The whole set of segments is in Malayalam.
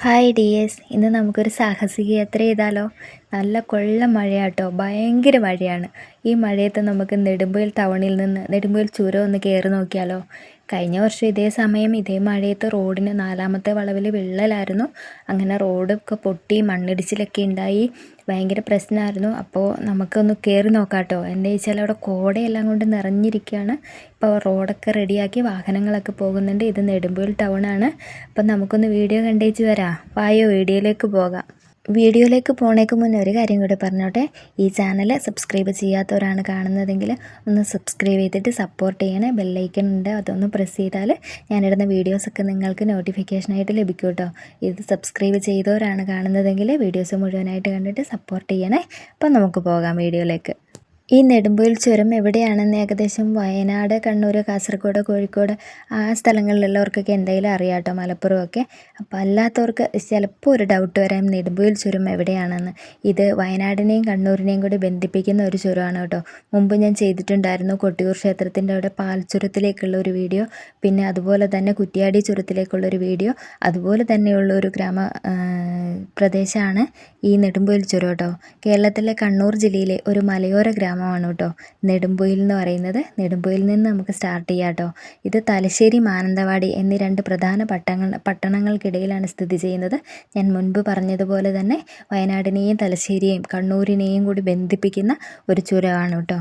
ഹായ് ഡി എസ് ഇന്ന് നമുക്കൊരു സാഹസിക യാത്ര ചെയ്താലോ? നല്ല കൊള്ള മഴയാട്ടോ. ഭയങ്കര മഴയാണ്. ഈ മഴയത്ത് നമുക്ക് നെടുമ്പോയിൽ ടൗണിൽ നിന്ന് നെടുമ്പോയിൽ ചുരം ഒന്ന് കയറി നോക്കിയാലോ? കഴിഞ്ഞ വർഷം ഇതേ സമയം ഇതേ മഴയത്ത് റോഡിന് നാലാമത്തെ വളവിൽ വിള്ളലായിരുന്നു. അങ്ങനെ റോഡൊക്കെ പൊട്ടി മണ്ണിടിച്ചിലൊക്കെ ഉണ്ടായി. ഭയങ്കര പ്രശ്നമായിരുന്നു. അപ്പോൾ നമുക്കൊന്ന് കയറി നോക്കാട്ടോ. കേട്ടോ എന്താ വെച്ചാൽ അവിടെ കോടയെല്ലാം കൊണ്ട് നിറഞ്ഞിരിക്കുകയാണ്. ഇപ്പോൾ റോഡൊക്കെ റെഡിയാക്കി വാഹനങ്ങളൊക്കെ പോകുന്നുണ്ട്. ഇത് നെടുമ്പുയിൽ ടൗണാണ് അപ്പം നമുക്കൊന്ന് വീഡിയോ കണ്ടേച്ച് വരാം. വായോ വീഡിയോയിലേക്ക് പോകാം. വീഡിയോയിലേക്ക് പോണേക്ക് മുന്നേ ഒരു കാര്യം കൂടി പറഞ്ഞോട്ടെ. ഈ ചാനൽ സബ്സ്ക്രൈബ് ചെയ്യാത്തവരാണ് കാണുന്നതെങ്കിൽ ഒന്ന് സബ്സ്ക്രൈബ് ചെയ്തിട്ട് സപ്പോർട്ട് ചെയ്യണേ. ബെല്ലൈക്കൺ ഉണ്ട്. അതൊന്ന് പ്രസ് ചെയ്താൽ ഞാനിടുന്ന വീഡിയോസൊക്കെ നിങ്ങൾക്ക് നോട്ടിഫിക്കേഷനായിട്ട് ലഭിക്കും കേട്ടോ ഇത് സബ്സ്ക്രൈബ് ചെയ്തവരാണ് കാണുന്നതെങ്കിൽ വീഡിയോസ് മുഴുവനായിട്ട് കണ്ടിട്ട് സപ്പോർട്ട് ചെയ്യണേ. അപ്പം നമുക്ക് പോകാം വീഡിയോയിലേക്ക്. ഈ നെടുമ്പുയിൽ ചുരം എവിടെയാണെന്ന് ഏകദേശം വയനാട് കണ്ണൂർ കാസർഗോഡ് കോഴിക്കോട് ആ സ്ഥലങ്ങളിലുള്ളവർക്കൊക്കെ എന്തായാലും അറിയാം കേട്ടോ മലപ്പുറമൊക്കെ. അപ്പോൾ അല്ലാത്തവർക്ക് ചിലപ്പോൾ ഒരു ഡൗട്ട് വരാം നെടുമ്പുയിൽ ചുരം എവിടെയാണെന്ന്. ഇത് വയനാടിനെയും കണ്ണൂരിനെയും കൂടി ബന്ധിപ്പിക്കുന്ന ഒരു ചുരമാണ് കേട്ടോ. മുമ്പ് ഞാൻ ചെയ്തിട്ടുണ്ടായിരുന്നു കൊട്ടിയൂർ ക്ഷേത്രത്തിന്റെ അവിടെ പാൽച്ചുരത്തിലേക്കുള്ള ഒരു വീഡിയോ പിന്നെ അതുപോലെ തന്നെ കുറ്റിയാടി ചുരത്തിലേക്കുള്ള ഒരു വീഡിയോ അതുപോലെ തന്നെയുള്ള ഒരു ഗ്രാമ പ്രദേശമാണ് ഈ നെടുമ്പുയിൽ ചുരം കേട്ടോ. കേരളത്തിലെ കണ്ണൂർ ജില്ലയിലെ ഒരു മലയോര ഗ്രാമം ഗ്രാമമാണ് കേട്ടോ. നെടുമ്പൊയിൽ എന്ന് പറയുന്നത് നെടുമ്പൊയിൽ നിന്ന് നമുക്ക് സ്റ്റാർട്ട് ചെയ്യാം കേട്ടോ. ഇത് തലശ്ശേരി മാനന്തവാടി എന്നീ രണ്ട് പ്രധാന പട്ടങ്ങൾ പട്ടണങ്ങൾക്കിടയിലാണ് സ്ഥിതി ചെയ്യുന്നത്. ഞാൻ മുൻപ് പറഞ്ഞതുപോലെ തന്നെ വയനാടിനെയും തലശ്ശേരിയെയും കണ്ണൂരിനെയും കൂടി ബന്ധിപ്പിക്കുന്ന ഒരു ചുരമാണ് കേട്ടോ.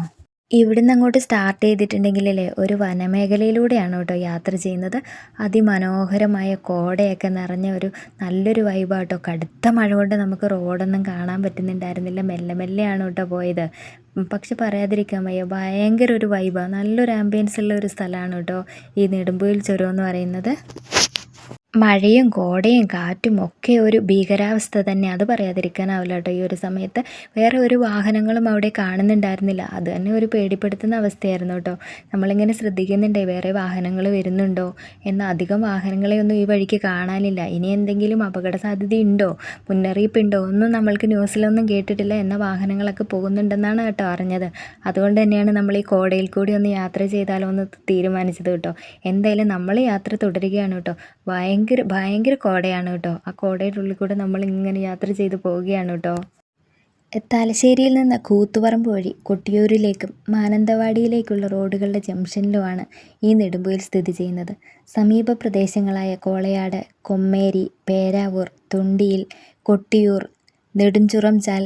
ഇവിടുന്ന് അങ്ങോട്ട് സ്റ്റാർട്ട് ചെയ്തിട്ടുണ്ടെങ്കിലല്ലേ ഒരു വനമേഖലയിലൂടെയാണ് കേട്ടോ യാത്ര ചെയ്യുന്നത്. അതിമനോഹരമായ കോടയൊക്കെ നിറഞ്ഞ ഒരു നല്ലൊരു വൈബാട്ടോ കടുത്ത മഴ കൊണ്ട് നമുക്ക് റോഡൊന്നും കാണാൻ പറ്റുന്നുണ്ടായിരുന്നില്ല. മെല്ലെ മെല്ലെയാണ് കേട്ടോ പോയത്. പക്ഷെ പറയാതിരിക്കാൻ വയ്യ. ഭയങ്കര ഒരു വൈബാണ് നല്ലൊരു ആംബിയൻസ് ഉള്ള ഒരു സ്ഥലമാണ് കേട്ടോ ഈ നെടുമ്പുയിൽ ചുരം എന്ന് പറയുന്നത്. മഴയും കോടയും കാറ്റും ഒക്കെ ഒരു ഭീകരാവസ്ഥ തന്നെ. അത് പറയാതിരിക്കാനാവില്ല കേട്ടോ. ഈ ഒരു സമയത്ത് വേറെ ഒരു വാഹനങ്ങളും അവിടെ കാണുന്നുണ്ടായിരുന്നില്ല. അത് തന്നെ ഒരു പേടിപ്പെടുത്തുന്ന അവസ്ഥയായിരുന്നു കേട്ടോ. നമ്മളിങ്ങനെ ശ്രദ്ധിക്കുന്നുണ്ടേ വേറെ വാഹനങ്ങൾ വരുന്നുണ്ടോ? എന്ന അധികം വാഹനങ്ങളെ ഒന്നും ഈ വഴിക്ക് കാണാനില്ല. ഇനി എന്തെങ്കിലും അപകട സാധ്യതയുണ്ടോ മുന്നറിയിപ്പുണ്ടോ? ഒന്നും നമ്മൾക്ക് ന്യൂസിലൊന്നും കേട്ടിട്ടില്ല എന്ന വാഹനങ്ങളൊക്കെ പോകുന്നുണ്ടെന്നാണ് കേട്ടോ അറിഞ്ഞത്. അതുകൊണ്ട് തന്നെയാണ് നമ്മൾ ഈ കോടയിൽ കൂടി ഒന്ന് യാത്ര ചെയ്താലോ എന്ന് തീരുമാനിച്ചത് കേട്ടോ. എന്തായാലും നമ്മൾ യാത്ര തുടരുകയാണ് കേട്ടോ. ഭയങ്കര ഭയങ്കര ഭയങ്കര കോടയാണ് കേട്ടോ. ആ കോടയുടെ ഉള്ളിൽ കൂടെ നമ്മൾ ഇങ്ങനെ യാത്ര ചെയ്ത് പോവുകയാണ് കേട്ടോ. തലശ്ശേരിയിൽ നിന്ന് കൂത്തുപറമ്പ് വഴി കൊട്ടിയൂരിലേക്കും മാനന്തവാടിയിലേക്കുള്ള റോഡുകളുടെ ജംഗ്ഷനിലുമാണ് ഈ നെടുമ്പുയിൽ സ്ഥിതി ചെയ്യുന്നത്. സമീപ പ്രദേശങ്ങളായ കോളയാട് കൊമ്മേരി പേരാവൂർ തുണ്ടിയിൽ കൊട്ടിയൂർ നെടുഞ്ചുറം ചാൽ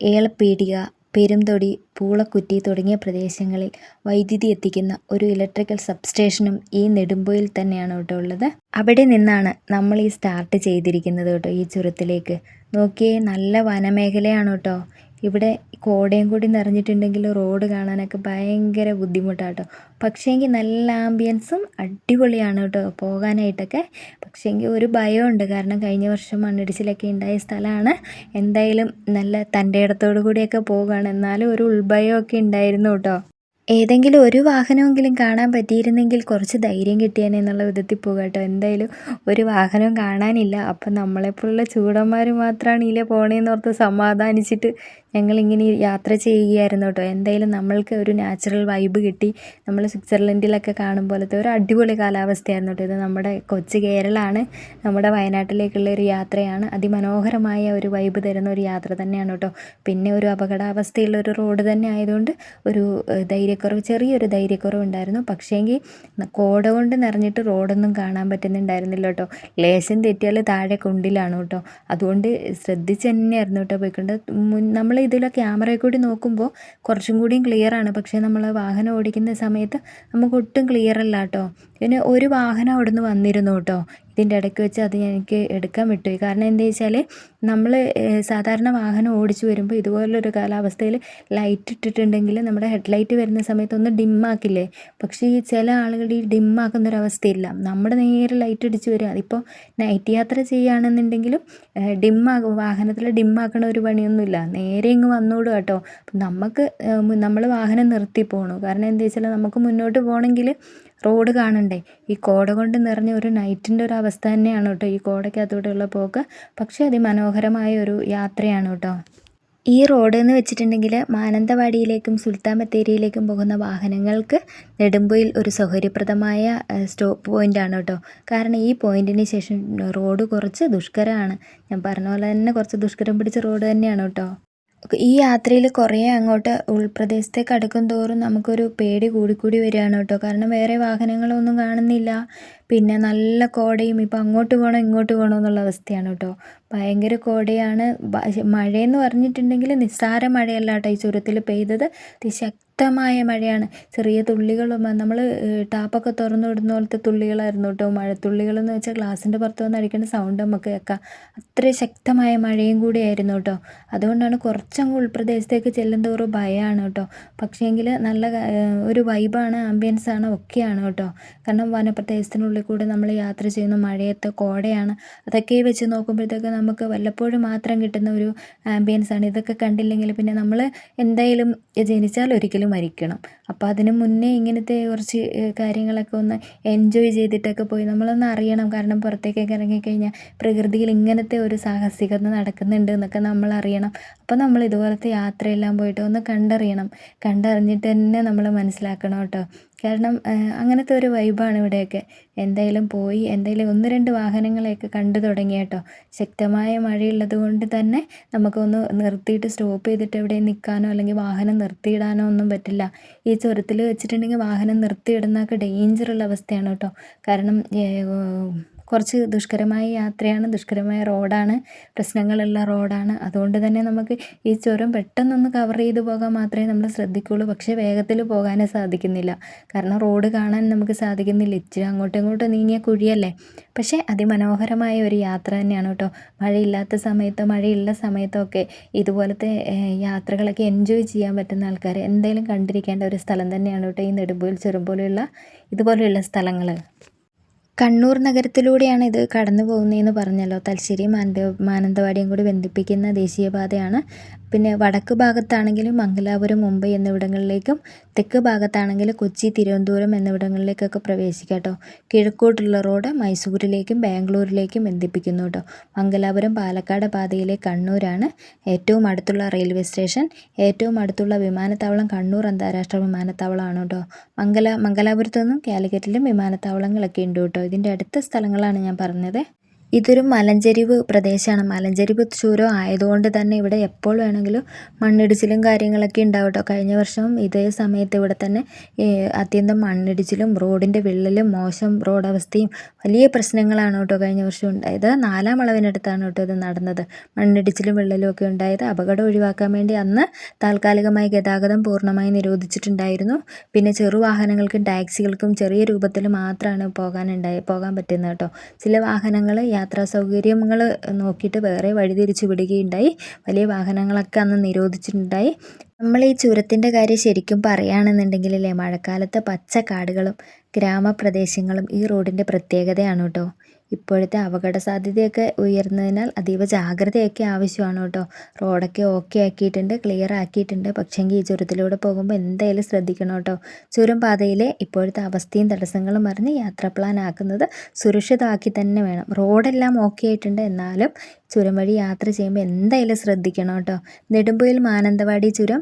ഏളപ്പീടിക പെരുംതൊടി പൂളക്കുറ്റി തുടങ്ങിയ പ്രദേശങ്ങളിൽ വൈദ്യുതി എത്തിക്കുന്ന ഒരു ഇലക്ട്രിക്കൽ സബ്സ്റ്റേഷനും ഈ നെടുമ്പോയിൽ തന്നെയാണ് കേട്ടോ ഉള്ളത്. അവിടെ നിന്നാണ് നമ്മൾ ഈ സ്റ്റാർട്ട് ചെയ്തിരിക്കുന്നത് കേട്ടോ ഈ ചുരത്തിലേക്ക്. നോക്കിയേ നല്ല വനമേഖലയാണ് കേട്ടോ. ഇവിടെ കോടയും കൂടി നിറഞ്ഞിട്ടുണ്ടെങ്കിൽ റോഡ് കാണാനൊക്കെ ഭയങ്കര ബുദ്ധിമുട്ടാട്ടോ. പക്ഷേങ്കിൽ നല്ല ആംബിയൻസും അടിപൊളിയാണ് കേട്ടോ പോകാനായിട്ടൊക്കെ. പക്ഷേങ്കിൽ ഒരു ഭയമുണ്ട് കാരണം കഴിഞ്ഞ വർഷം മണ്ണിടിച്ചിലൊക്കെ ഉണ്ടായ സ്ഥലമാണ്. എന്തായാലും നല്ല തന്റെ ഇടത്തോടു കൂടിയൊക്കെ പോകുകയാണ് എന്നാലും ഒരു ഉൾഭയമൊക്കെ ഉണ്ടായിരുന്നു കേട്ടോ. ഏതെങ്കിലും ഒരു വാഹനമെങ്കിലും കാണാൻ പറ്റിയിരുന്നെങ്കിൽ കുറച്ച് ധൈര്യം കിട്ടിയേനെ എന്നുള്ള വിധത്തിൽ പോകുക കേട്ടോ. എന്തായാലും ഒരു വാഹനവും കാണാനില്ല. അപ്പം നമ്മളെപ്പോലുള്ള ചൂടന്മാർ മാത്രമാണ് ഇതിലെ പോണേന്ന് ഓർത്ത് സമാധാനിച്ചിട്ട് ഞങ്ങളിങ്ങനെ യാത്ര ചെയ്യുകയായിരുന്നു കേട്ടോ. എന്തായാലും നമ്മൾക്ക് ഒരു നാച്ചുറൽ വൈബ് കിട്ടി. നമ്മൾ സ്വിറ്റ്സർലൻഡിലൊക്കെ കാണും പോലത്തെ ഒരു അടിപൊളി കാലാവസ്ഥയായിരുന്നു കേട്ടോ ഇത്. നമ്മുടെ കൊച്ചു കേരളമാണ് നമ്മുടെ വയനാട്ടിലേക്കുള്ള ഒരു യാത്രയാണ്. അതിമനോഹരമായ ഒരു വൈബ് തരുന്ന ഒരു യാത്ര തന്നെയാണ് കേട്ടോ. പിന്നെ ഒരു അപകടാവസ്ഥയുള്ള ഒരു റോഡ് തന്നെ ആയതുകൊണ്ട് ഒരു ധൈര്യക്കുറവ് ചെറിയൊരു ധൈര്യക്കുറവ് ഉണ്ടായിരുന്നു. പക്ഷേങ്കിൽ കോട കൊണ്ട് നിറഞ്ഞിട്ട് റോഡൊന്നും കാണാൻ പറ്റുന്നുണ്ടായിരുന്നില്ല കേട്ടോ. ലേശം തെറ്റിയാൽ താഴെ കുണ്ടിലാണ് കേട്ടോ. അതുകൊണ്ട് ശ്രദ്ധിച്ച് തന്നെയായിരുന്നു കേട്ടോ പോയിക്കൊണ്ട് നമ്മൾ ഇതിൽ ക്യാമറയിൽ കൂടി നോക്കുമ്പോൾ കുറച്ചും കൂടിയും ക്ലിയറാണ് പക്ഷേ നമ്മൾ വാഹനം ഓടിക്കുന്ന സമയത്ത് നമുക്ക് ഒട്ടും ക്ലിയർ അല്ല കേട്ടോ. പിന്നെ ഒരു വാഹനം അവിടെ നിന്ന് വന്നിരുന്നു കേട്ടോ. ഇതിന്റെ ഇടയ്ക്ക് വെച്ച് അത് എനിക്ക് എടുക്കാൻ വിട്ടുപോയി. കാരണം എന്താ വെച്ചാൽ നമ്മൾ സാധാരണ വാഹനം ഓടിച്ചു വരുമ്പോൾ ഇതുപോലൊരു കാലാവസ്ഥയിൽ ലൈറ്റ് ഇട്ടിട്ടുണ്ടെങ്കിൽ നമ്മുടെ ഹെഡ് ലൈറ്റ് വരുന്ന സമയത്ത് ഒന്ന് ഡിമ്മാക്കില്ലേ പക്ഷേ ഈ ചില ആളുകൾ ഈ അവസ്ഥയില്ല നമ്മുടെ നേരെ ലൈറ്റ് അടിച്ച് വരും. അതിപ്പോൾ നൈറ്റ് യാത്ര ചെയ്യുകയാണെന്നുണ്ടെങ്കിലും ഡിമ്മാകും വാഹനത്തിൽ ഡിമ്മാക്കണ ഒരു പണിയൊന്നുമില്ല. നേരെ ഇങ്ങ് വന്നോടും കേട്ടോ. നമുക്ക് നമ്മൾ വാഹനം നിർത്തി പോകണു കാരണം എന്താ വെച്ചാൽ നമുക്ക് മുന്നോട്ട് പോകണമെങ്കിൽ റോഡ് കാണണ്ടേ? ഈ കോട കൊണ്ട് നിറഞ്ഞ ഒരു നൈറ്റിന്റെ ഒരു അവസ്ഥ തന്നെയാണ് കേട്ടോ ഈ കോടയ്ക്കകത്തൂടെയുള്ള പോക്ക്. പക്ഷേ അതിമനോഹരമായ ഒരു യാത്രയാണ് കേട്ടോ. ഈ റോഡ് എന്ന് വെച്ചിട്ടുണ്ടെങ്കിൽ മാനന്തവാടിയിലേക്കും സുൽത്താൻ ബത്തേരിയിലേക്കും പോകുന്ന വാഹനങ്ങൾക്ക് നെടുമ്പൊയിൽ ഒരു സൗകര്യപ്രദമായ സ്റ്റോപ്പ് പോയിന്റാണ് കേട്ടോ. കാരണം ഈ പോയിന്റിന് ശേഷം റോഡ് കുറച്ച് ദുഷ്കരമാണ്. ഞാൻ പറഞ്ഞ പോലെ തന്നെ കുറച്ച് ദുഷ്കരം പിടിച്ച റോഡ് തന്നെയാണ് കേട്ടോ. ഈ യാത്രയിൽ കുറേ അങ്ങോട്ട് ഉൾപ്രദേശത്തേക്ക് അടുക്കും തോറും നമുക്കൊരു പേടി കൂടിക്കൂടി വരികയാണ് കേട്ടോ. കാരണം വേറെ വാഹനങ്ങളൊന്നും കാണുന്നില്ല. പിന്നെ നല്ല കോടയും ഇപ്പം അങ്ങോട്ട് പോകണോ ഇങ്ങോട്ട് പോകണോ എന്നുള്ള അവസ്ഥയാണ് കേട്ടോ. ഭയങ്കര കോടയാണ്. മഴയെന്ന് പറഞ്ഞിട്ടുണ്ടെങ്കിൽ നിസ്സാര മഴയല്ല കേട്ടോ ഈ ചുരത്തിൽ പെയ്തത്. ശക്തമായ മഴയാണ്. ചെറിയ തുള്ളികളും നമ്മൾ ടാപ്പൊക്കെ തുറന്നു വിടുന്ന പോലത്തെ തുള്ളികളായിരുന്നു കേട്ടോ. മഴത്തുള്ളികളെന്ന് വെച്ചാൽ ഗ്ലാസിന്റെ പുറത്ത് വന്ന് അടിക്കുന്ന സൗണ്ട് നമുക്ക് കേൾക്കാം. അത്ര ശക്തമായ മഴയും കൂടിയായിരുന്നു കേട്ടോ. അതുകൊണ്ടാണ് കുറച്ചങ്ങ് ഉൾപ്രദേശത്തേക്ക് ചെല്ലുന്തോറും ഭയമാണ് കേട്ടോ. പക്ഷേങ്കിൽ നല്ല ഒരു വൈബാണ് ആംബിയൻസാണ് ഒക്കെയാണ് കേട്ടോ. കാരണം വനപ്രദേശത്തിനുള്ളിൽ കൂടെ നമ്മൾ യാത്ര ചെയ്യുന്ന മഴയത്ത് കോടയാണ്. അതൊക്കെ വെച്ച് നോക്കുമ്പോഴത്തേക്ക് നമുക്ക് വല്ലപ്പോഴും മാത്രം കിട്ടുന്ന ഒരു ആംബിയൻസ് ആണ്. ഇതൊക്കെ കണ്ടില്ലെങ്കിൽ പിന്നെ നമ്മൾ എന്തായാലും ജനിച്ചാൽ ഒരിക്കലും മരിക്കണം. അപ്പോൾ അതിന് മുന്നേ ഇങ്ങനത്തെ കുറച്ച് കാര്യങ്ങളൊക്കെ ഒന്ന് എൻജോയ് ചെയ്തിട്ടൊക്കെ പോയി നമ്മളൊന്ന് അറിയണം. കാരണം പുറത്തേക്കൊക്കെ ഇറങ്ങിക്കഴിഞ്ഞാൽ പ്രകൃതിയിൽ ഇങ്ങനത്തെ ഒരു സാഹസികത നടക്കുന്നുണ്ട് എന്നൊക്കെ നമ്മൾ അറിയണം. അപ്പോൾ നമ്മൾ ഇതുപോലത്തെ യാത്രയെല്ലാം പോയിട്ട് ഒന്ന് കണ്ടറിയണം. കണ്ടറിഞ്ഞിട്ട് തന്നെ നമ്മൾ മനസ്സിലാക്കണം കേട്ടോ. കാരണം അങ്ങനത്തെ ഒരു വൈബാണ് ഇവിടെയൊക്കെ. എന്തായാലും പോയി എന്തായാലും ഒന്ന് രണ്ട് വാഹനങ്ങളെയൊക്കെ കണ്ടു തുടങ്ങി കേട്ടോ. ശക്തമായ മഴയുള്ളത് കൊണ്ട് തന്നെ നമുക്കൊന്ന് നിർത്തിയിട്ട് സ്റ്റോപ്പ് ചെയ്തിട്ട് എവിടെയും നിൽക്കാനോ അല്ലെങ്കിൽ വാഹനം നിർത്തിയിടാനോ ഒന്നും പറ്റില്ല. ഈ ചുരത്തിൽ വെച്ചിട്ടുണ്ടെങ്കിൽ വാഹനം നിർത്തിയിടുന്നതൊക്കെ ഡേഞ്ചറുള്ള അവസ്ഥയാണ് കേട്ടോ. കാരണം കുറച്ച് ദുഷ്കരമായ യാത്രയാണ് ദുഷ്കരമായ റോഡാണ് പ്രശ്നങ്ങളുള്ള റോഡാണ്. അതുകൊണ്ട് തന്നെ നമുക്ക് ഈ ചുരം പെട്ടെന്നൊന്ന് കവർ ചെയ്ത് പോകാൻ മാത്രമേ നമ്മൾ ശ്രദ്ധിക്കുകയുള്ളൂ പക്ഷേ വേഗത്തിൽ പോകാനേ സാധിക്കുന്നില്ല. കാരണം റോഡ് കാണാൻ നമുക്ക് സാധിക്കുന്നില്ല. ഇച്ചിരി അങ്ങോട്ടും ഇങ്ങോട്ടും നീങ്ങിയ കുഴിയല്ലേ? പക്ഷേ അതിമനോഹരമായ ഒരു യാത്ര തന്നെയാണ് കേട്ടോ. മഴയില്ലാത്ത സമയത്തോ മഴയുള്ള സമയത്തോ ഒക്കെ ഇതുപോലത്തെ യാത്രകളൊക്കെ എൻജോയ് ചെയ്യാൻ പറ്റുന്ന ആൾക്കാർ എന്തായാലും കണ്ടിരിക്കേണ്ട ഒരു സ്ഥലം തന്നെയാണ് കേട്ടോ ഈ നെടുമ്പോയിൽ ചുരം പോലെയുള്ള ഇതുപോലെയുള്ള സ്ഥലങ്ങൾ കണ്ണൂർ നഗരത്തിലൂടെയാണ് ഇത് കടന്നു പോകുന്നതെന്ന് പറഞ്ഞല്ലോ തലശ്ശേരി മാനന്തവാടിയും കൂടി ബന്ധിപ്പിക്കുന്ന ദേശീയപാതയാണ് പിന്നെ വടക്ക് ഭാഗത്താണെങ്കിലും മംഗലാപുരം മുംബൈ എന്നിവിടങ്ങളിലേക്കും തെക്ക് ഭാഗത്താണെങ്കിൽ കൊച്ചി തിരുവനന്തപുരം എന്നിവിടങ്ങളിലേക്കൊക്കെ പ്രവേശിക്കാം കേട്ടോ. കിഴക്കോട്ടുള്ള റോഡ് മൈസൂരിലേക്കും ബാംഗ്ലൂരിലേക്കും ബന്ധിപ്പിക്കുന്നു കേട്ടോ. മംഗലാപുരം പാലക്കാട് പാതയിലെ കണ്ണൂരാണ് ഏറ്റവും അടുത്തുള്ള റെയിൽവേ സ്റ്റേഷൻ. ഏറ്റവും അടുത്തുള്ള വിമാനത്താവളം കണ്ണൂർ അന്താരാഷ്ട്ര വിമാനത്താവളമാണ് കേട്ടോ. മംഗല മംഗലാപുരത്തു നിന്നും കാലിക്കറ്റിലും വിമാനത്താവളങ്ങളൊക്കെ ഉണ്ട് കേട്ടോ. ഇതിന്റെ അടുത്ത സ്ഥലങ്ങളാണ് ഞാൻ പറഞ്ഞത്. ഇതൊരു മലഞ്ചെരിവ് പ്രദേശമാണ് മലഞ്ചെരിവ് ചുരം ആയതുകൊണ്ട് തന്നെ ഇവിടെ എപ്പോൾ വേണമെങ്കിലും മണ്ണിടിച്ചിലും കാര്യങ്ങളൊക്കെ ഉണ്ടാവും കേട്ടോ കഴിഞ്ഞ വർഷം ഇതേ സമയത്ത് ഇവിടെ തന്നെ അത്യന്തം മണ്ണിടിച്ചിലും റോഡിന്റെ വിള്ളലും മോശം റോഡ് അവസ്ഥയും വലിയ പ്രശ്നങ്ങളാണ് കേട്ടോ കഴിഞ്ഞ വർഷം ഉണ്ടായത്. നാലാം അളവിനടുത്താണ് കേട്ടോ ഇത് നടന്നത്. മണ്ണിടിച്ചിലും വിള്ളലും ഒക്കെ ഉണ്ടായത്. അപകടം ഒഴിവാക്കാൻ വേണ്ടി അന്ന് താൽക്കാലികമായി ഗതാഗതം പൂർണമായി നിരോധിച്ചിട്ടുണ്ടായിരുന്നു. പിന്നെ ചെറു വാഹനങ്ങൾക്കും ടാക്സികൾക്കും ചെറിയ രൂപത്തിൽ മാത്രമാണ് പോകാനുണ്ടായി പോകാൻ പറ്റുന്നത് കേട്ടോ. ചില വാഹനങ്ങൾ യാത്രാ സൗകര്യങ്ങൾ നോക്കിയിട്ട് വേറെ വഴി തിരിച്ചു വിടുകയുണ്ടായി. വലിയ വാഹനങ്ങളൊക്കെ അന്ന് നിരോധിച്ചിട്ടുണ്ടായി. നമ്മൾ ഈ ചുരത്തിന്റെ കാര്യം ശരിക്കും പറയുകയാണെന്നുണ്ടെങ്കിലല്ലേ മഴക്കാലത്ത് പച്ചക്കാടുകളും ഗ്രാമപ്രദേശങ്ങളും ഈ റോഡിന്റെ പ്രത്യേകതയാണ് കേട്ടോ. ഇപ്പോഴത്തെ അപകട സാധ്യതയൊക്കെ ഉയർന്നതിനാൽ അതീവ ജാഗ്രതയൊക്കെ ആവശ്യമാണ് കേട്ടോ. റോഡൊക്കെ ഓക്കെ ആക്കിയിട്ടുണ്ട് ക്ലിയർ ആക്കിയിട്ടുണ്ട്. പക്ഷേങ്കിൽ ഈ ചുരത്തിലൂടെ പോകുമ്പോൾ എന്തായാലും ശ്രദ്ധിക്കണം കേട്ടോ. ചുരം പാതയിലെ ഇപ്പോഴത്തെ അവസ്ഥയും തടസ്സങ്ങളും അറിഞ്ഞ് യാത്രാ പ്ലാൻ ആക്കുന്നത് സുരക്ഷിതമാക്കി തന്നെ വേണം. റോഡെല്ലാം ഓക്കെ ആയിട്ടുണ്ട്. എന്നാലും ചുരം വഴി യാത്ര ചെയ്യുമ്പോൾ എന്തായാലും ശ്രദ്ധിക്കണം കേട്ടോ. നെടുമ്പുയിൽ മാനന്തവാടി ചുരം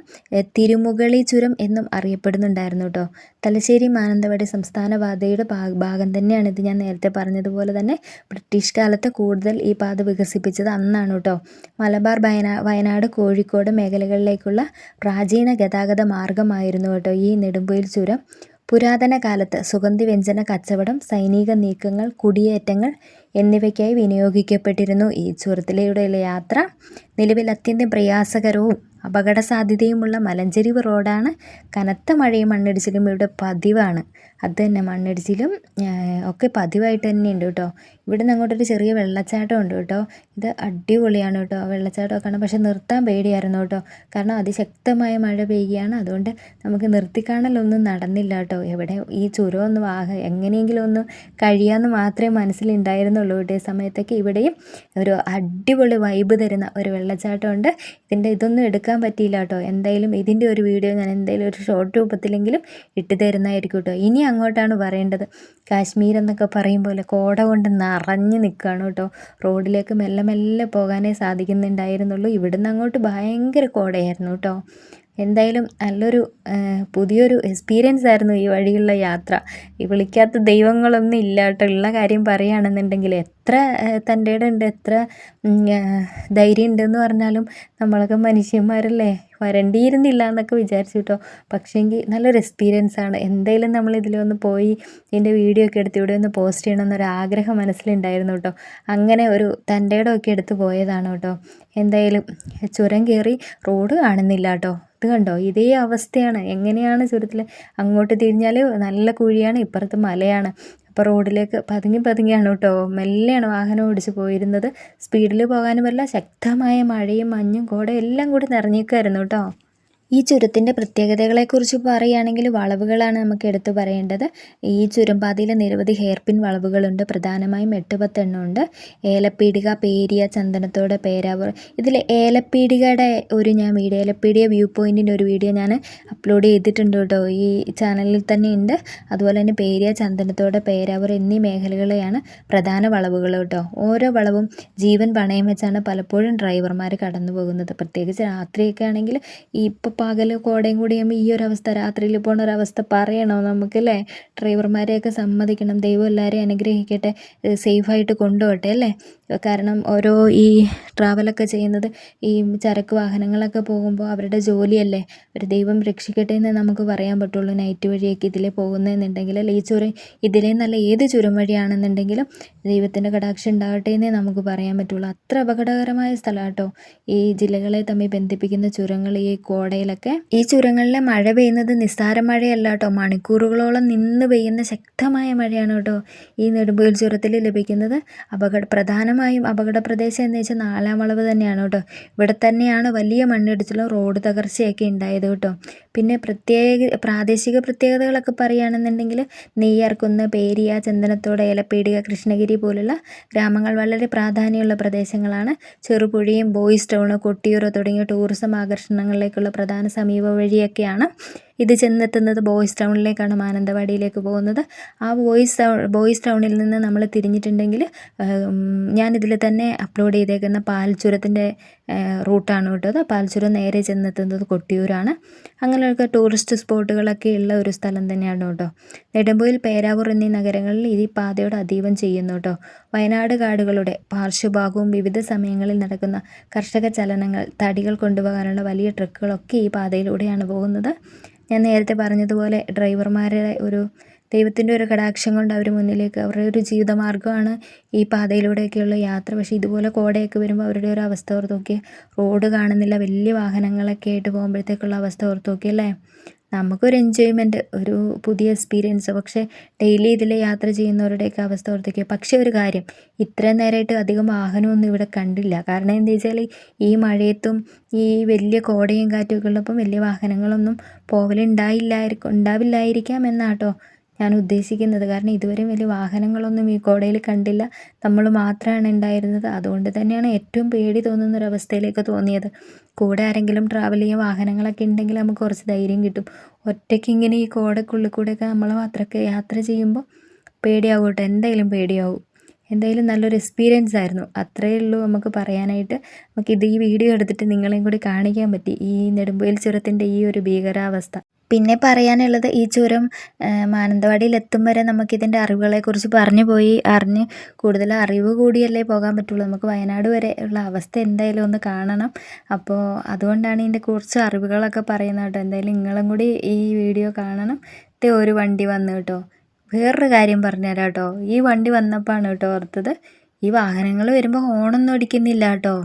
തിരുമുകളി ചുരം എന്നും അറിയപ്പെടുന്നുണ്ടായിരുന്നു കേട്ടോ. തലശ്ശേരി മാനന്തവാടി സംസ്ഥാന പാതയുടെ ഭാഗം തന്നെയാണ് ഇത് ഞാൻ നേരത്തെ പറഞ്ഞതുപോലെ തന്നെ ബ്രിട്ടീഷ് കാലത്ത് കൂടുതൽ ഈ പാത വികസിപ്പിച്ചത് അന്നാണ് കേട്ടോ. മലബാർ വയനാ വയനാട് കോഴിക്കോട് മേഖലകളിലേക്കുള്ള പ്രാചീന ഗതാഗത മാർഗമായിരുന്നു കേട്ടോ ഈ നെടുമ്പുയിൽ ചുരം. പുരാതന കാലത്ത് സുഗന്ധി വ്യഞ്ജന കച്ചവടം സൈനിക നീക്കങ്ങൾ കുടിയേറ്റങ്ങൾ എന്നിവയ്ക്കായി വിനിയോഗിക്കപ്പെട്ടിരുന്നു. ഈ ചുരത്തിലൂടെയുള്ള യാത്ര നിലവിൽ അത്യന്തം പ്രയാസകരവും അപകട സാധ്യതയുമുള്ള മലഞ്ചെരിവ് റോഡാണ്. കനത്ത മഴയും മണ്ണിടിച്ചിലും ഇവിടെ പതിവാണ്. അത് തന്നെ മണ്ണിടിച്ചിലും ഒക്കെ പതിവായിട്ട് തന്നെയുണ്ട് കേട്ടോ. ഇവിടെ നിന്ന് അങ്ങോട്ടൊരു ചെറിയ വെള്ളച്ചാട്ടം ഉണ്ട് കേട്ടോ. ഇത് അടിപൊളിയാണ് കേട്ടോ. വെള്ളച്ചാട്ടമൊക്കെ ആണ് പക്ഷെ നിർത്താൻ പേടിയായിരുന്നു കേട്ടോ. കാരണം അതിശക്തമായ മഴ പെയ്യുകയാണ്. അതുകൊണ്ട് നമുക്ക് നിർത്തിക്കാണലൊന്നും നടന്നില്ല കേട്ടോ. എവിടെ ഈ ചുരം ഒന്ന് വാഹ എങ്ങനെയെങ്കിലും ഒന്ന് കഴിയാമെന്ന് മാത്രമേ മനസ്സിലുണ്ടായിരുന്നുള്ളൂ. ഈ സമയത്തൊക്കെ ഇവിടെയും ഒരു അടിപൊളി വൈബ് തരുന്ന ഒരു വെള്ളച്ചാട്ടമുണ്ട്. ഇതിന്റെ ഇതൊന്നും എടുക്കാൻ പറ്റിയില്ല കേട്ടോ. എന്തായാലും ഇതിന്റെ ഒരു വീഡിയോ ഞാൻ എന്തായാലും ഒരു ഷോർട്ട് രൂപത്തിലെങ്കിലും ഇട്ട് തരുന്നതായിരിക്കും കേട്ടോ. ഇനി അങ്ങോട്ടാണ് പറയേണ്ടത്. കാശ്മീർ എന്നൊക്കെ പറയും പോലെ കോട കൊണ്ട് നിറഞ്ഞു നിൽക്കുകയാണ് കേട്ടോ. റോഡിലേക്ക് മെല്ലെ മെല്ലെ പോകാനേ സാധിക്കുന്നുണ്ടായിരുന്നുള്ളൂ. ഇവിടുന്ന് അങ്ങോട്ട് ഭയങ്കര കോടയായിരുന്നു കേട്ടോ. എന്തായാലും നല്ലൊരു പുതിയൊരു എക്സ്പീരിയൻസ് ആയിരുന്നു ഈ വഴിയുള്ള യാത്ര. ഈ വിളിക്കാത്ത ദൈവങ്ങളൊന്നും ഇല്ല കേട്ടോ ഉള്ള കാര്യം പറയുകയാണെന്നുണ്ടെങ്കിൽ എത്ര തന്റെ ഉണ്ട് എത്ര ധൈര്യം ഉണ്ടെന്ന് പറഞ്ഞാലും നമ്മളൊക്കെ മനുഷ്യന്മാരല്ലേ? വരണ്ടിയിരുന്നില്ല എന്നൊക്കെ വിചാരിച്ചു കേട്ടോ. പക്ഷേങ്കിൽ നല്ലൊരു എക്സ്പീരിയൻസ് ആണ്. എന്തായാലും നമ്മൾ ഇതിലൊന്ന് പോയി ഇതിന്റെ വീഡിയോ ഒക്കെ എടുത്ത് ഇവിടെ ഒന്ന് പോസ്റ്റ് ചെയ്യണമെന്നൊരു ആഗ്രഹം മനസ്സിലുണ്ടായിരുന്നു കേട്ടോ. അങ്ങനെ ഒരു തന്റെ ഒക്കെ എടുത്ത് പോയതാണ് കേട്ടോ. എന്തായാലും ചുരം കയറി റോഡ് കാണുന്നില്ല കേട്ടോ. ഇത് കണ്ടോ? ഇതേ അവസ്ഥയാണ്. എങ്ങനെയാണ് ചുരത്തിൽ അങ്ങോട്ട് തിരിഞ്ഞാൽ നല്ല കുഴിയാണ് ഇപ്പുറത്ത് മലയാണ്. അപ്പോൾ റോഡിലേക്ക് പതുങ്ങി പതുങ്ങിയാണ് കേട്ടോ. മെല്ലെയാണ് വാഹനം ഓടിച്ച് പോയിരുന്നത്. സ്പീഡിൽ പോകാനും പറ്റില്ല. ശക്തമായ മഴയും മഞ്ഞും കോടയും എല്ലാം കൂടി നിറഞ്ഞേക്കുമായിരുന്നു കേട്ടോ. ഈ ചുരത്തിന്റെ പ്രത്യേകതകളെക്കുറിച്ച് പറയുകയാണെങ്കിൽ വളവുകളാണ് നമുക്ക് എടുത്തു പറയേണ്ടത്. ഈ ചുരംപാതയിൽ നിരവധി ഹെയർപിൻ വളവുകളുണ്ട്. പ്രധാനമായും എട്ട് ഏലപ്പീടിക പേരിയ ചന്ദനത്തോട് പേരാവൂർ. ഇതിൽ ഏലപ്പീടികയുടെ ഒരു ഞാൻ വീഡിയോ ഏലപ്പീടിക വ്യൂ പോയിന്റിന്റെ ഒരു വീഡിയോ ഞാൻ അപ്ലോഡ് ചെയ്തിട്ടുണ്ട് കേട്ടോ. ഈ ചാനലിൽ തന്നെ ഉണ്ട്. അതുപോലെ തന്നെ പേരിയ ചന്ദനത്തോട് പേരാവൂർ എന്നീ മേഖലകളെയാണ് പ്രധാന വളവുകൾ കേട്ടോ. ഓരോ വളവും ജീവൻ പണയം വെച്ചാണ് പലപ്പോഴും ഡ്രൈവർമാർ കടന്നു പോകുന്നത് പ്രത്യേകിച്ച് രാത്രിയൊക്കെ ആണെങ്കിൽ ഈ ഇപ്പോൾ പകൽ കോടയും കൂടിയാകുമ്പോൾ ഈ ഒരു അവസ്ഥ രാത്രിയിൽ പോണ അവസ്ഥ പറയണോ നമുക്കല്ലേ? ഡ്രൈവർമാരെയൊക്കെ സമ്മതിക്കണം ദൈവം എല്ലാവരെയും അനുഗ്രഹിക്കട്ടെ സേഫായിട്ട് കൊണ്ടുപോകട്ടെ അല്ലേ? കാരണം ഓരോ ഈ ട്രാവലൊക്കെ ചെയ്യുന്നത് ഈ ചരക്ക് വാഹനങ്ങളൊക്കെ പോകുമ്പോൾ അവരുടെ ജോലിയല്ലേ? ഒരു ദൈവം രക്ഷിക്കട്ടെ എന്ന് നമുക്ക് പറയാൻ പറ്റുള്ളൂ നൈറ്റ് വഴിയൊക്കെ ഇതിലേ പോകുന്നതെന്നുണ്ടെങ്കിൽ അല്ലെ? ഈ ചുരം ഇതിലേ നല്ല ഏത് ചുരം വഴിയാണെന്നുണ്ടെങ്കിലും ദൈവത്തിന്റെ കടാക്ഷം ഉണ്ടാവട്ടെ എന്നേ നമുക്ക് പറയാൻ പറ്റുള്ളൂ. അത്ര അപകടകരമായ സ്ഥലമാണ് കേട്ടോ ഈ ജില്ലകളെ തമ്മിൽ ബന്ധിപ്പിക്കുന്ന ചുരങ്ങൾ ഈ കോടയിലൊക്കെ ഈ ചുരങ്ങളിലെ മഴ പെയ്യുന്നത് നിസ്സാര മഴയല്ല കേട്ടോ. മണിക്കൂറുകളോളം നിന്ന് പെയ്യുന്ന ശക്തമായ മഴയാണ് കേട്ടോ ഈ നെടുമ്പുകൽ ചുരത്തിൽ ലഭിക്കുന്നത്. അപകട പ്രധാനമായും അപകട പ്രദേശം എന്ന് വെച്ചാൽ നാലാം വളവ് തന്നെയാണ് കേട്ടോ. ഇവിടെ തന്നെയാണ് വലിയ മണ്ണിടിച്ചിലും റോഡ് തകർച്ചയൊക്കെ ഉണ്ടായത് കേട്ടോ. പിന്നെ പ്രത്യേക പ്രാദേശിക പ്രത്യേകതകളൊക്കെ പറയുകയാണെന്നുണ്ടെങ്കിൽ നെയ്യാർക്കുന്ന് പേരിയ ചന്ദനത്തോട് ഏലപ്പീടിക കൃഷ്ണഗിരി പോലുള്ള ഗ്രാമങ്ങൾ വളരെ പ്രാധാന്യമുള്ള പ്രദേശങ്ങളാണ്. ചെറുപുഴയും ബോയ്സ് ടൗണ് കൊട്ടിയൂർ തുടങ്ങിയ ടൂറിസം ആകർഷണങ്ങളിലേക്കുള്ള പ്രധാന സമീപ വഴിയൊക്കെയാണ്. ഇത് ചെന്നെത്തുന്നത് ബോയ്സ് ടൗണിലേക്കാണ് മാനന്തവാടിയിലേക്ക് പോകുന്നത്. ആ ബോയ്സ് ബോയ്സ് ടൗണിൽ നിന്ന് നമ്മൾ തിരിഞ്ഞിട്ടുണ്ടെങ്കിൽ ഞാനിതിൽ തന്നെ അപ്ലോഡ് ചെയ്തേക്കുന്ന പാൽച്ചുരത്തിന്റെ റൂട്ടാണ് കേട്ടത് പാൽച്ചുരം നേരെ ചെന്നെത്തുന്നത് കൊട്ടിയൂരാണ്. അങ്ങനെയൊക്കെ ടൂറിസ്റ്റ് സ്പോട്ടുകളൊക്കെ ഉള്ള ഒരു സ്ഥലം തന്നെയാണ് കേട്ടോ. നെടുമ്പുയിൽ പേരാവൂർ എന്നീ നഗരങ്ങളിൽ ഈ പാതയോട് അതീവം ചെയ്യുന്നു കേട്ടോ. വയനാട് കാടുകളുടെ പാർശ്വഭാഗവും വിവിധ സമയങ്ങളിൽ നടക്കുന്ന കർഷക ചലനങ്ങൾ തടികൾ കൊണ്ടുപോകാനുള്ള വലിയ ട്രക്കുകളൊക്കെ ഈ പാതയിലൂടെയാണ് പോകുന്നത്. ഞാൻ നേരത്തെ പറഞ്ഞതുപോലെ ഡ്രൈവർമാരുടെ ഒരു ദൈവത്തിന്റെ ഒരു കടാക്ഷം കൊണ്ട് അവർ മുന്നിലേക്ക് അവരുടെ ഒരു ജീവിതമാർഗമാണ് ഈ പാതയിലൂടെയൊക്കെയുള്ള യാത്ര. പക്ഷേ ഇതുപോലെ കോടയൊക്കെ വരുമ്പോൾ അവരുടെ ഒരു അവസ്ഥ ഓർത്ത് നോക്കിയാൽ റോഡ് കാണുന്നില്ല വലിയ വാഹനങ്ങളൊക്കെ ആയിട്ട് പോകുമ്പോഴത്തേക്കുള്ള അവസ്ഥ ഓർത്ത് നോക്കിയല്ലേ? നമുക്കൊരു എൻജോയ്മെന്റ് ഒരു പുതിയ എക്സ്പീരിയൻസ് പക്ഷേ ഡെയിലി ഇതിൽ യാത്ര ചെയ്യുന്നവരുടെയൊക്കെ അവസ്ഥ ഓർത്തിക്കുക പക്ഷേ ഒരു കാര്യം ഇത്രയും നേരമായിട്ട് അധികം വാഹനമൊന്നും ഇവിടെ കണ്ടില്ല. കാരണം എന്താ വെച്ചാൽ ഈ മഴയത്തും ഈ വലിയ കോടയും കാറ്റുകളിലൊപ്പം വലിയ വാഹനങ്ങളൊന്നും പോകലുണ്ടായില്ലായിരിക്കും ഉണ്ടാവില്ലായിരിക്കാം എന്നാട്ടോ ഞാൻ ഉദ്ദേശിക്കുന്നത്. കാരണം ഇതുവരെ വലിയ വാഹനങ്ങളൊന്നും ഈ കോടയിൽ കണ്ടില്ല. നമ്മൾ മാത്രമാണ് ഉണ്ടായിരുന്നത്. അതുകൊണ്ട് തന്നെയാണ് ഏറ്റവും പേടി തോന്നുന്ന അവസ്ഥയിലേക്ക് തോന്നിയത്. കൂടെ ആരെങ്കിലും ട്രാവൽ ചെയ്യാൻ വാഹനങ്ങളൊക്കെ ഉണ്ടെങ്കിൽ നമുക്ക് കുറച്ച് ധൈര്യം കിട്ടും. ഒറ്റയ്ക്ക് ഇങ്ങനെ ഈ കോടക്കുള്ളിൽ കൂടെയൊക്കെ നമ്മൾ മാത്രമൊക്കെ യാത്ര ചെയ്യുമ്പോൾ പേടിയാവും കേട്ടോ എന്തായാലും പേടിയാവും. എന്തായാലും നല്ലൊരു എക്സ്പീരിയൻസ് ആയിരുന്നു. അത്രയേ ഉള്ളൂ നമുക്ക് പറയാനായിട്ട്. നമുക്ക് ഇത് ഈ വീഡിയോ എടുത്തിട്ട് നിങ്ങളെയും കൂടി കാണിക്കാൻ പറ്റി. ഈ നെടുമ്പോയിൽ ചുരത്തിന്റെ ഈ ഒരു ഭീകരാവസ്ഥ. പിന്നെ പറയാനുള്ളത് ഈ ചുരം മാനന്തവാടിയിൽ എത്തും വരെ നമുക്കിതിന്റെ അറിവുകളെക്കുറിച്ച് പറഞ്ഞു പോയി. അറിഞ്ഞ് കൂടുതൽ അറിവ് കൂടിയല്ലേ പോകാൻ പറ്റുള്ളൂ. നമുക്ക് വയനാട് വരെ ഉള്ള അവസ്ഥ എന്തായാലും ഒന്ന് കാണണം. അപ്പോൾ അതുകൊണ്ടാണ് ഇതിന്റെ കുറച്ച് അറിവുകളൊക്കെ പറയുന്നത് കേട്ടോ. എന്തായാലും നിങ്ങളും കൂടി ഈ വീഡിയോ കാണണം. ഇത് ഒരു വണ്ടി വന്നു കേട്ടോ. വേറൊരു കാര്യം പറഞ്ഞുതരാം കേട്ടോ. ഈ വണ്ടി വന്നപ്പോഴാണ് കേട്ടോ ഓർത്തത്. ഈ വാഹനങ്ങൾ വരുമ്പോൾ ഹോണൊന്നും അടിക്കുന്നില്ല കേട്ടോ.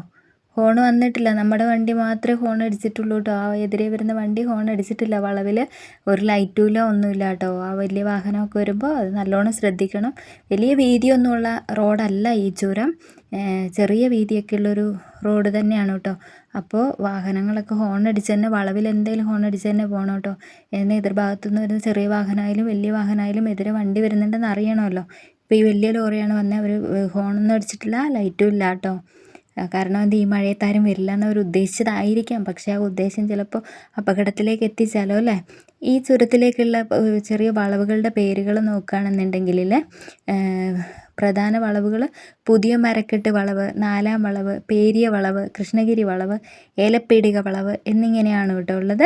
ഹോൺ വന്നിട്ടില്ല. നമ്മുടെ വണ്ടി മാത്രമേ ഹോൺ അടിച്ചിട്ടുള്ളൂ കേട്ടോ. ആ എതിരെ വരുന്ന വണ്ടി ഹോൺ അടിച്ചിട്ടില്ല. വളവിൽ ഒരു ലൈറ്റുമില്ല ഒന്നുമില്ല കേട്ടോ. ആ വലിയ വാഹനമൊക്കെ വരുമ്പോൾ അത് നല്ലോണം ശ്രദ്ധിക്കണം. വലിയ വീതിയൊന്നുമുള്ള റോഡല്ല ഈ ചുരം. ചെറിയ വീതിയൊക്കെ ഉള്ളൊരു റോഡ് തന്നെയാണ് കേട്ടോ. അപ്പോൾ വാഹനങ്ങളൊക്കെ ഹോൺ അടിച്ച് തന്നെ വളവിൽ എന്തെങ്കിലും ഹോൺ അടിച്ച് തന്നെ പോകണം കേട്ടോ. എന്നെ എതിർഭാഗത്തു നിന്ന് വരുന്ന ചെറിയ വാഹനമായാലും വലിയ വാഹനമായാലും എതിരെ വണ്ടി വരുന്നുണ്ടെന്ന് അറിയണമല്ലോ. ഇപ്പോൾ ഈ വലിയ ലോറിയാണ് വന്നത് അവർ ഹോണൊന്നും അടിച്ചിട്ടില്ല ലൈറ്റും ഇല്ല കേട്ടോ. കാരണം എന്ത് ഈ മഴയത്താരും വരില്ല എന്നവർ ഉദ്ദേശിച്ചതായിരിക്കാം. പക്ഷേ ആ ഉദ്ദേശം ചിലപ്പോൾ അപകടത്തിലേക്ക് എത്തിച്ചാലോ അല്ലേ? ഈ ചുരത്തിലേക്കുള്ള ചെറിയ വളവുകളുടെ പേരുകൾ നോക്കുകയാണെന്നുണ്ടെങ്കിൽ പ്രധാന വളവുകൾ പുതിയ മരക്കെട്ട് വളവ് നാലാം വളവ് പേരിയ വളവ് കൃഷ്ണഗിരി വളവ് ഏലപ്പീടിക വളവ് എന്നിങ്ങനെയാണ് കേട്ടോ ഉള്ളത്.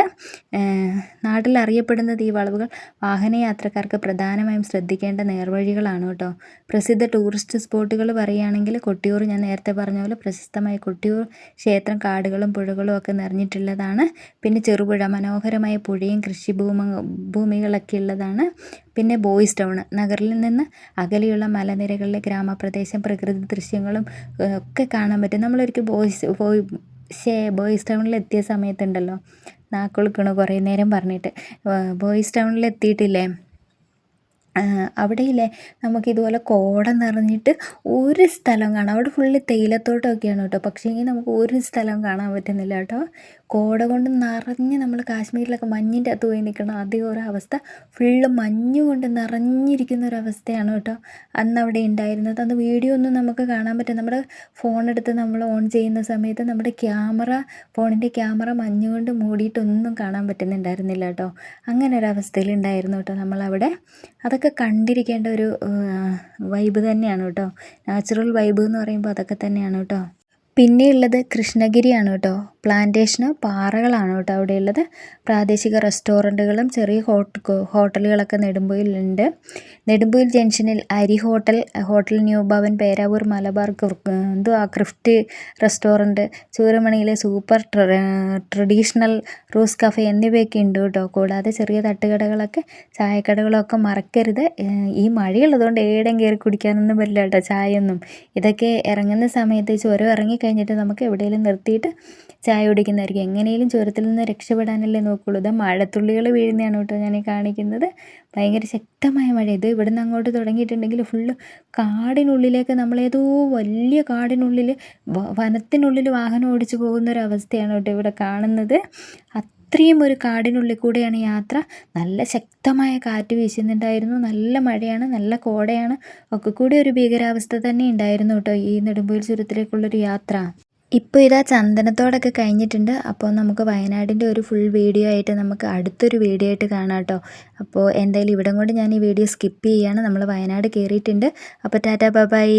നാട്ടിൽ അറിയപ്പെടുന്നത് ഈ വളവുകൾ വാഹനയാത്രക്കാർക്ക് പ്രധാനമായും ശ്രദ്ധിക്കേണ്ട നേർവഴികളാണ് കേട്ടോ. പ്രസിദ്ധ ടൂറിസ്റ്റ് സ്പോട്ടുകൾ പറയുകയാണെങ്കിൽ കൊട്ടിയൂർ ഞാൻ നേരത്തെ പറഞ്ഞ പോലെ പ്രശസ്തമായ കൊട്ടിയൂർ ക്ഷേത്രം കാടുകളും പുഴകളും ഒക്കെ നിറഞ്ഞിട്ടുള്ളതാണ്. പിന്നെ ചെറുപുഴ മനോഹരമായ പുഴയും കൃഷിഭൂമ ഭൂമികളൊക്കെ ഉള്ളതാണ്. പിന്നെ ബോയ്സ് ടൗൺ നഗറിൽ നിന്ന് അകലെയുള്ള മലനിരകളിലെ ഗ്രാമപ്രദേശം പ്രകൃതി ദൃശ്യങ്ങളും ഒക്കെ കാണാൻ പറ്റും. നമ്മളൊരിക്കൽ ബോയ്സ് ബോയ് ഷേ ബോയ്സ് ടൗണിൽ എത്തിയ സമയത്തുണ്ടല്ലോ നാക്കുളുക്കണ കുറേ നേരം പറഞ്ഞിട്ട്. ബോയ്സ് ടൗണിൽ എത്തിയിട്ടില്ലേ അവിടെയില്ലേ നമുക്കിതുപോലെ കോട നിറഞ്ഞിട്ട് ഒരു സ്ഥലം കാണാം. അവിടെ ഫുള്ള് തേയിലത്തോട്ടമൊക്കെയാണ് കേട്ടോ. പക്ഷേങ്കിൽ നമുക്ക് ഒരു സ്ഥലം കാണാൻ പറ്റുന്നില്ല കേട്ടോ. കോട കൊണ്ട് നിറഞ്ഞ് നമ്മൾ കാശ്മീരിലൊക്കെ മഞ്ഞിന്റെ അകത്ത് പോയി നിൽക്കണം അതേ ഒരു അവസ്ഥ ഫുള്ള് മഞ്ഞ് കൊണ്ട് നിറഞ്ഞിരിക്കുന്ന ഒരു അവസ്ഥയാണ് കേട്ടോ അന്ന് അവിടെ ഉണ്ടായിരുന്നത്. അന്ന് വീഡിയോ ഒന്നും നമുക്ക് കാണാൻ പറ്റും നമ്മുടെ ഫോൺ എടുത്ത് നമ്മൾ ഓൺ ചെയ്യുന്ന സമയത്ത് നമ്മുടെ ക്യാമറ ഫോണിന്റെ ക്യാമറ മഞ്ഞ് കൊണ്ട് മൂടിയിട്ടൊന്നും കാണാൻ പറ്റുന്നുണ്ടായിരുന്നില്ല കേട്ടോ. അങ്ങനെ ഒരു അവസ്ഥയിലുണ്ടായിരുന്നു കേട്ടോ നമ്മളവിടെ. അതൊക്കെ കണ്ടിരിക്കേണ്ട ഒരു വൈബ് തന്നെയാണ് കേട്ടോ. നാച്ചുറൽ വൈബ് എന്ന് പറയുമ്പോൾ അതൊക്കെ തന്നെയാണ് കേട്ടോ. പിന്നെയുള്ളത് കൃഷ്ണഗിരിയാണ് കേട്ടോ. പ്ലാന്റേഷന് പാറകളാണ് കേട്ടോ അവിടെയുള്ളത്. പ്രാദേശിക റെസ്റ്റോറന്റുകളും ചെറിയ ഹോട്ടലുകളൊക്കെ നെടുമ്പുയിലുണ്ട്. നെടുമ്പുയിൽ ജംഗ്ഷനിൽ അരി hotel hotel new Bhavan Peravoor Malabar എന്തുവാ ക്രിഫ്റ്റ് റെസ്റ്റോറന്റ് ചൂരമണിയിലെ സൂപ്പർ ട്രഡീഷണൽ റൂസ് കഫേ എന്നിവയൊക്കെ ഉണ്ട് കേട്ടോ. കൂടാതെ ചെറിയ തട്ടുകടകളൊക്കെ ചായക്കടകളൊക്കെ മറക്കരുത്. ഈ മഴയുള്ളതുകൊണ്ട് ഏടം കയറി കുടിക്കാനൊന്നും പറ്റില്ല കേട്ടോ ചായയൊന്നും. ഇതൊക്കെ ഇറങ്ങുന്ന സമയത്ത് ചുരം ഇറങ്ങിക്കഴിഞ്ഞിട്ട് നമുക്ക് എവിടെയെങ്കിലും നിർത്തിയിട്ട് ചായ കുടിക്കുന്നതായിരിക്കും. എങ്ങനെയും ചുരത്തിൽ നിന്ന് രക്ഷപ്പെടാനല്ലേ നോക്കുള്ളൂ. ഇത് മഴത്തുള്ളികൾ വീഴുന്നതാണ് കേട്ടോ ഞാൻ കാണിക്കുന്നത്. ഭയങ്കര ശക്തമായ മഴ. ഇത് ഇവിടുന്ന് അങ്ങോട്ട് തുടങ്ങിയിട്ടുണ്ടെങ്കിൽ ഫുള്ള് കാടിനുള്ളിലേക്ക് നമ്മളേതോ വലിയ കാടിനുള്ളിൽ വനത്തിനുള്ളിൽ വാഹനം ഓടിച്ചു പോകുന്ന ഒരു അവസ്ഥയാണ് കേട്ടോ ഇവിടെ കാണുന്നത്. അത്രയും ഒരു കാടിനുള്ളിൽ കൂടെയാണ് യാത്ര. നല്ല ശക്തമായ കാറ്റ് വീശുന്നുണ്ടായിരുന്നു. നല്ല മഴയാണ് നല്ല കോടയാണ്. ഒക്കെ കൂടി ഒരു ഭീകരാവസ്ഥ തന്നെ ഉണ്ടായിരുന്നു കേട്ടോ ഈ നെടുമ്പൂർ ചുരത്തിലേക്കുള്ളൊരു യാത്ര. ഇപ്പോൾ ഇതാ ചന്ദനത്തോടൊക്കെ കഴിഞ്ഞിട്ടുണ്ട്. അപ്പോൾ നമുക്ക് വയനാടിന്റെ ഒരു ഫുൾ വീഡിയോ ആയിട്ട് നമുക്ക് അടുത്തൊരു വീഡിയോ ആയിട്ട് കാണാം കേട്ടോ. അപ്പോൾ എന്തായാലും ഇവിടം കൊണ്ട് ഞാൻ ഈ വീഡിയോ സ്കിപ്പ് ചെയ്യുകയാണ് നമ്മൾ വയനാട് കയറിയിട്ടുണ്ട് അപ്പോൾ ടാറ്റാ ബൈ